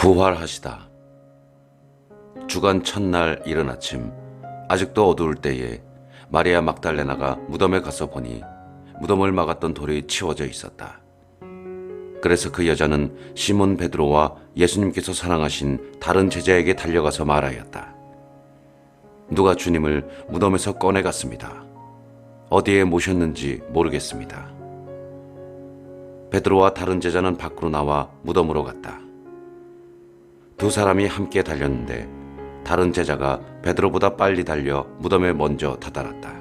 부활하시다. 주간 첫날 이른 아침 아직도 어두울 때에 마리아 막달레나가 무덤에 가서 보니 무덤을 막았던 돌이 치워져 있었다. 그래서 그 여자는 시몬 베드로와 예수님께서 사랑하신 다른 제자에게 달려가서 말하였다. 누가 주님을 무덤에서 꺼내갔습니다. 어디에 모셨는지 모르겠습니다. 베드로와 다른 제자는 밖으로 나와 무덤으로 갔다. 두 사람이 함께 달렸는데 다른 제자가 베드로보다 빨리 달려 무덤에 먼저 다다랐다.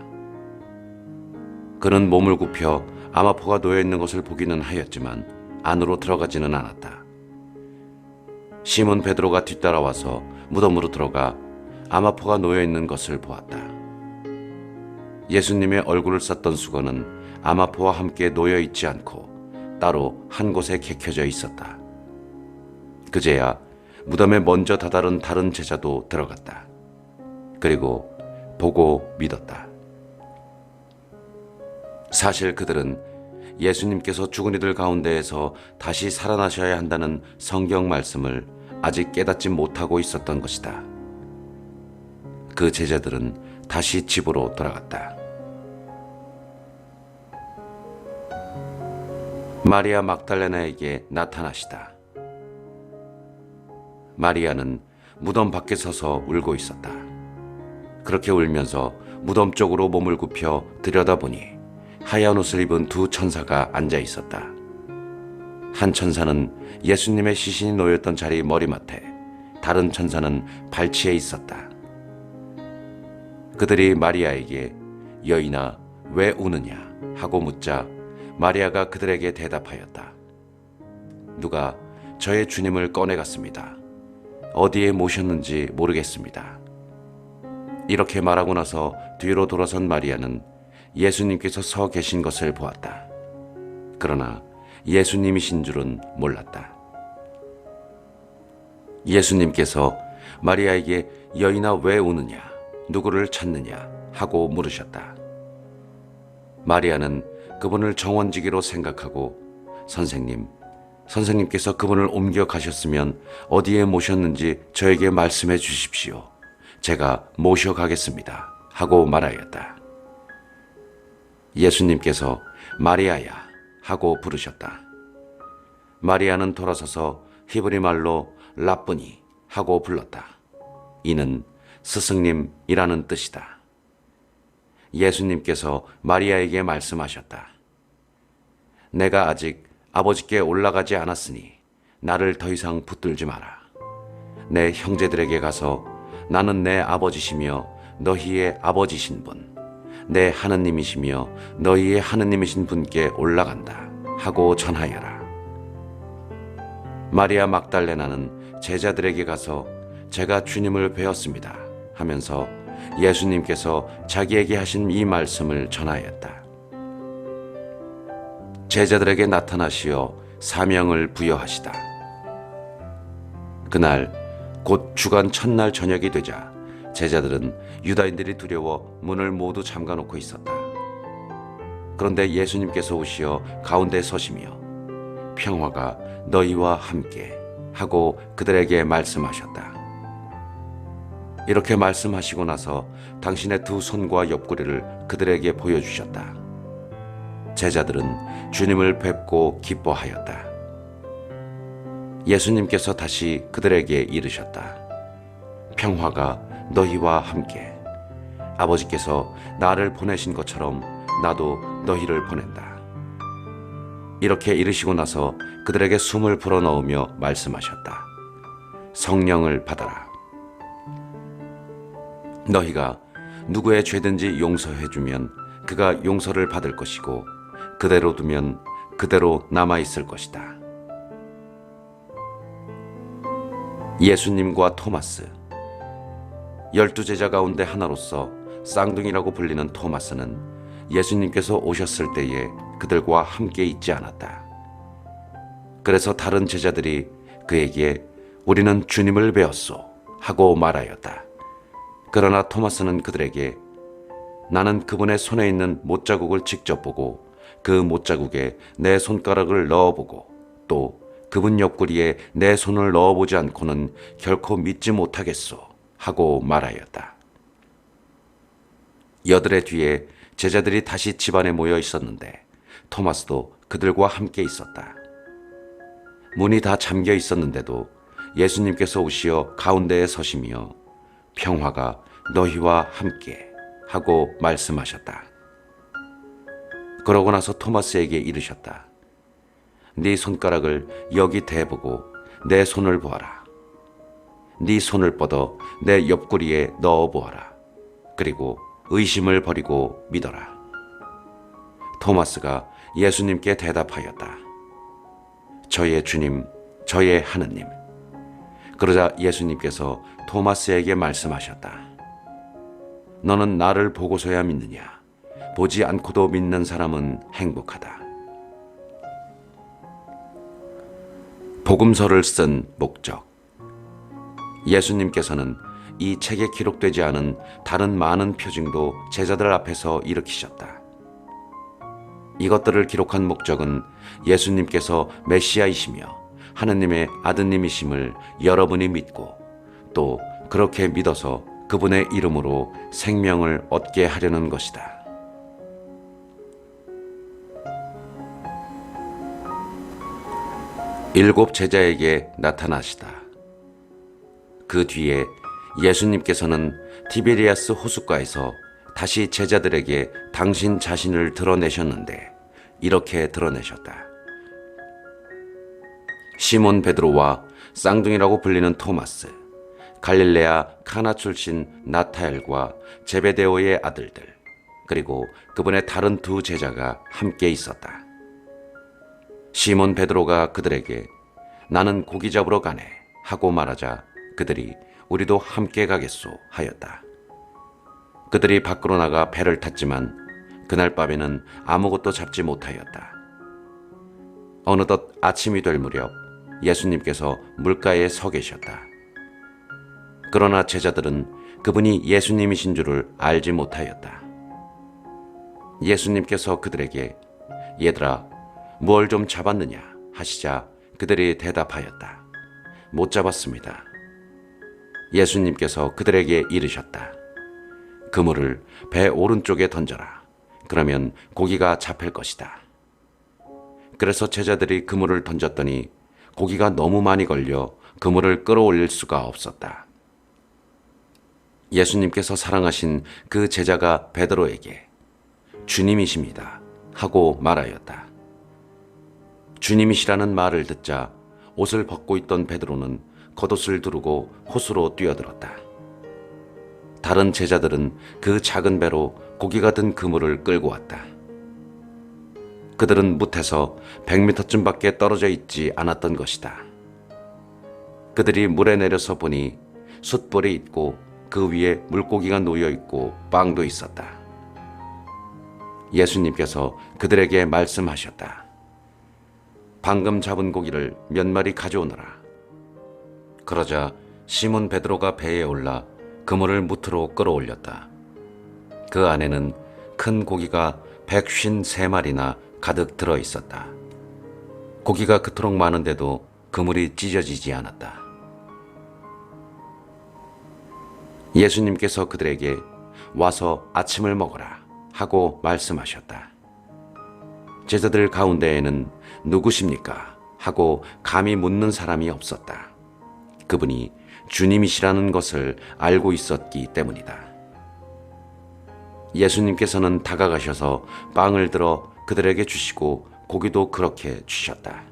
그는 몸을 굽혀 아마포가 놓여 있는 것을 보기는 하였지만 안으로 들어가지는 않았다. 시몬 베드로가 뒤따라와서 무덤으로 들어가 아마포가 놓여 있는 것을 보았다. 예수님의 얼굴을 쌌던 수건은 아마포와 함께 놓여 있지 않고 따로 한 곳에 개켜져 있었다. 그제야 무덤에 먼저 다다른 다른 제자도 들어갔다. 그리고 보고 믿었다. 사실 그들은 예수님께서 죽은 이들 가운데에서 다시 살아나셔야 한다는 성경 말씀을 아직 깨닫지 못하고 있었던 것이다. 그 제자들은 다시 집으로 돌아갔다. 마리아 막달레나에게 나타나시다. 마리아는 무덤 밖에 서서 울고 있었다. 그렇게 울면서 무덤 쪽으로 몸을 굽혀 들여다보니 하얀 옷을 입은 두 천사가 앉아 있었다. 한 천사는 예수님의 시신이 놓였던 자리 머리맡에, 다른 천사는 발치에 있었다. 그들이 마리아에게 여인아 왜 우느냐 하고 묻자 마리아가 그들에게 대답하였다. 누가 저의 주님을 꺼내갔습니다. 어디에 모셨는지 모르겠습니다. 이렇게 말하고 나서 뒤로 돌아선 마리아는 예수님께서 서 계신 것을 보았다. 그러나 예수님이신 줄은 몰랐다. 예수님께서 마리아에게 여인아 왜 우느냐, 누구를 찾느냐 하고 물으셨다. 마리아는 그분을 정원지기로 생각하고 선생님, 선생님께서 그분을 옮겨 가셨으면 어디에 모셨는지 저에게 말씀해 주십시오. 제가 모셔가겠습니다. 하고 말하였다. 예수님께서 마리아야 하고 부르셨다. 마리아는 돌아서서 히브리 말로 라쁘니 하고 불렀다. 이는 스승님이라는 뜻이다. 예수님께서 마리아에게 말씀하셨다. 내가 아직 아버지께 올라가지 않았으니 나를 더 이상 붙들지 마라. 내 형제들에게 가서 나는 내 아버지시며 너희의 아버지신 분, 내 하느님이시며 너희의 하느님이신 분께 올라간다 하고 전하여라. 마리아 막달레나는 제자들에게 가서 제가 주님을 배웠습니다 하면서 예수님께서 자기에게 하신 이 말씀을 전하였다. 제자들에게 나타나시어 사명을 부여하시다. 그날 곧 주간 첫날 저녁이 되자 제자들은 유다인들이 두려워 문을 모두 잠가 놓고 있었다. 그런데 예수님께서 오시어 가운데 서시며 평화가 너희와 함께 하고 그들에게 말씀하셨다. 이렇게 말씀하시고 나서 당신의 두 손과 옆구리를 그들에게 보여주셨다. 제자들은 주님을 뵙고 기뻐하였다. 예수님께서 다시 그들에게 이르셨다. 평화가 너희와 함께. 아버지께서 나를 보내신 것처럼 나도 너희를 보낸다. 이렇게 이르시고 나서 그들에게 숨을 불어넣으며 말씀하셨다. 성령을 받아라. 너희가 누구의 죄든지 용서해주면 그가 용서를 받을 것이고 그대로 두면 그대로 남아 있을 것이다. 예수님과 토마스 열두 제자 가운데 하나로서 쌍둥이라고 불리는 토마스는 예수님께서 오셨을 때에 그들과 함께 있지 않았다. 그래서 다른 제자들이 그에게 우리는 주님을 배웠소 하고 말하였다. 그러나 토마스는 그들에게 나는 그분의 손에 있는 못자국을 직접 보고 그 못자국에 내 손가락을 넣어보고 또 그분 옆구리에 내 손을 넣어보지 않고는 결코 믿지 못하겠소 하고 말하였다. 여들의 뒤에 제자들이 다시 집안에 모여 있었는데 토마스도 그들과 함께 있었다. 문이 다 잠겨 있었는데도 예수님께서 오시어 가운데에 서시며 평화가 너희와 함께 하고 말씀하셨다. 그러고 나서 토마스에게 이르셨다. 네 손가락을 여기 대보고 내 손을 보아라. 네 손을 뻗어 내 옆구리에 넣어 보아라. 그리고 의심을 버리고 믿어라. 토마스가 예수님께 대답하였다. 저의 주님, 저의 하느님. 그러자 예수님께서 토마스에게 말씀하셨다. 너는 나를 보고서야 믿느냐? 보지 않고도 믿는 사람은 행복하다. 복음서를 쓴 목적. 예수님께서는 이 책에 기록되지 않은 다른 많은 표징도 제자들 앞에서 일으키셨다. 이것들을 기록한 목적은 예수님께서 메시아이시며 하느님의 아드님이심을 여러분이 믿고 또 그렇게 믿어서 그분의 이름으로 생명을 얻게 하려는 것이다. 일곱 제자에게 나타나시다. 그 뒤에 예수님께서는 티베리아스 호숫가에서 다시 제자들에게 당신 자신을 드러내셨는데 이렇게 드러내셨다. 시몬 베드로와 쌍둥이라고 불리는 토마스, 갈릴레아 카나 출신 나타엘과 제베데오의 아들들, 그리고 그분의 다른 두 제자가 함께 있었다. 시몬 베드로가 그들에게 나는 고기 잡으러 가네 하고 말하자 그들이 우리도 함께 가겠소 하였다. 그들이 밖으로 나가 배를 탔지만 그날 밤에는 아무것도 잡지 못하였다. 어느덧 아침이 될 무렵 예수님께서 물가에 서 계셨다. 그러나 제자들은 그분이 예수님이신 줄을 알지 못하였다. 예수님께서 그들에게 얘들아 뭘좀 잡았느냐 하시자 그들이 대답하였다. 못 잡았습니다. 예수님께서 그들에게 이르셨다. 그물을 배 오른쪽에 던져라. 그러면 고기가 잡힐 것이다. 그래서 제자들이 그물을 던졌더니 고기가 너무 많이 걸려 그물을 끌어올릴 수가 없었다. 예수님께서 사랑하신 그 제자가 베드로에게 주님이십니다. 하고 말하였다. 주님이시라는 말을 듣자 옷을 벗고 있던 베드로는 겉옷을 두르고 호수로 뛰어들었다. 다른 제자들은 그 작은 배로 고기가 든 그물을 끌고 왔다. 그들은 못해서 100m쯤 밖에 떨어져 있지 않았던 것이다. 그들이 물에 내려서 보니 숯불이 있고 그 위에 물고기가 놓여 있고 빵도 있었다. 예수님께서 그들에게 말씀하셨다. 방금 잡은 고기를 몇 마리 가져오너라. 그러자 시몬 베드로가 배에 올라 그물을 무트로 끌어올렸다. 그 안에는 큰 고기가 백쉰 세 마리나 가득 들어 있었다. 고기가 그토록 많은데도 그물이 찢어지지 않았다. 예수님께서 그들에게 와서 아침을 먹어라 하고 말씀하셨다. 제자들 가운데에는 누구십니까? 하고 감히 묻는 사람이 없었다. 그분이 주님이시라는 것을 알고 있었기 때문이다. 예수님께서는 다가가셔서 빵을 들어 그들에게 주시고 고기도 그렇게 주셨다.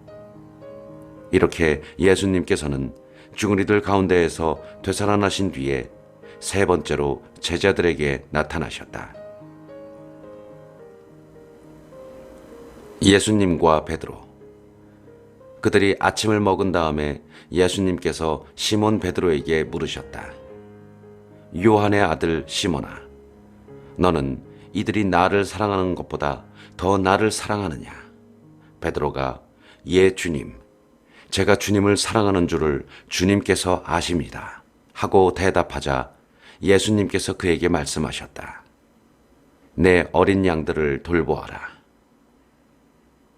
이렇게 예수님께서는 죽은 이들 가운데에서 되살아나신 뒤에 세 번째로 제자들에게 나타나셨다. 예수님과 베드로 그들이 아침을 먹은 다음에 예수님께서 시몬 베드로에게 물으셨다. 요한의 아들 시몬아, 너는 이들이 나를 사랑하는 것보다 더 나를 사랑하느냐? 베드로가 예 주님, 제가 주님을 사랑하는 줄을 주님께서 아십니다. 하고 대답하자 예수님께서 그에게 말씀하셨다. 내 어린 양들을 돌보아라.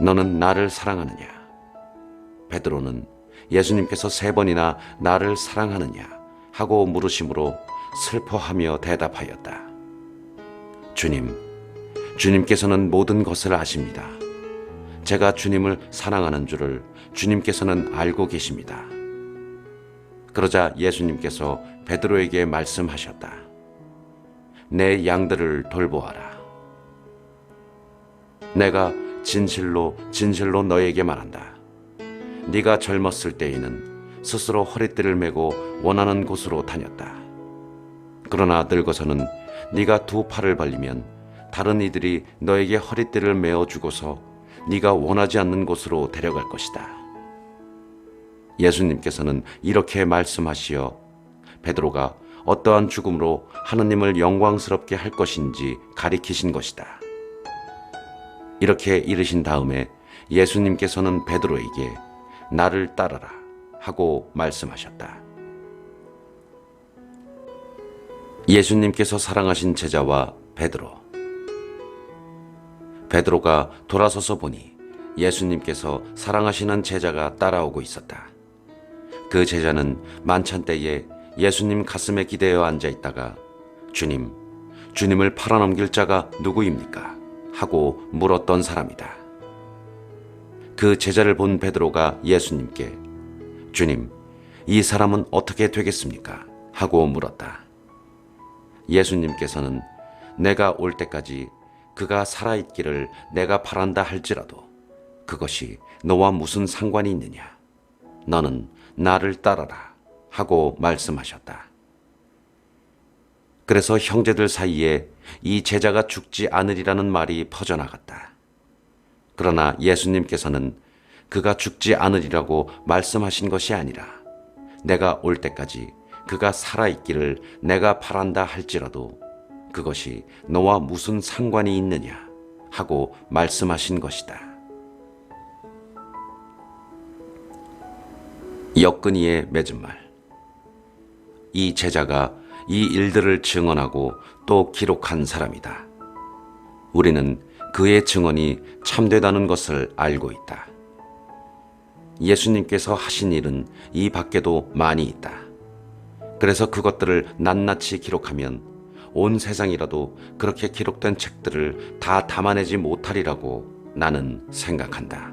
너는 나를 사랑하느냐? 베드로는 예수님께서 세 번이나 나를 사랑하느냐 하고 물으심으로 슬퍼하며 대답하였다. 주님, 주님께서는 모든 것을 아십니다. 제가 주님을 사랑하는 줄을 주님께서는 알고 계십니다. 그러자 예수님께서 베드로에게 말씀하셨다. 내 양들을 돌보아라. 내가 진실로 진실로 너에게 말한다. 네가 젊었을 때에는 스스로 허리띠를 메고 원하는 곳으로 다녔다. 그러나 늙어서는 네가 두 팔을 벌리면 다른 이들이 너에게 허리띠를 메어 주고서 네가 원하지 않는 곳으로 데려갈 것이다. 예수님께서는 이렇게 말씀하시어 베드로가 어떠한 죽음으로 하느님을 영광스럽게 할 것인지 가리키신 것이다. 이렇게 이르신 다음에 예수님께서는 베드로에게 나를 따르라 하고 말씀하셨다. 예수님께서 사랑하신 제자와 베드로. 베드로가 돌아서서 보니 예수님께서 사랑하시는 제자가 따라오고 있었다. 그 제자는 만찬 때에 예수님 가슴에 기대어 앉아 있다가 주님, 주님을 팔아넘길 자가 누구입니까? 하고 물었던 사람이다. 그 제자를 본 베드로가 예수님께 주님, 이 사람은 어떻게 되겠습니까? 하고 물었다. 예수님께서는 내가 올 때까지 그가 살아있기를 내가 바란다 할지라도 그것이 너와 무슨 상관이 있느냐? 너는 나를 따라라 하고 말씀하셨다. 그래서 형제들 사이에 이 제자가 죽지 않으리라는 말이 퍼져나갔다. 그러나 예수님께서는 그가 죽지 않으리라고 말씀하신 것이 아니라 내가 올 때까지 그가 살아있기를 내가 바란다 할지라도 그것이 너와 무슨 상관이 있느냐 하고 말씀하신 것이다. 역근이의 맺은 말. 이 제자가 이 일들을 증언하고 또 기록한 사람이다. 우리는 그의 증언이 참되다는 것을 알고 있다. 예수님께서 하신 일은 이 밖에도 많이 있다. 그래서 그것들을 낱낱이 기록하면 온 세상이라도 그렇게 기록된 책들을 다 담아내지 못하리라고 나는 생각한다.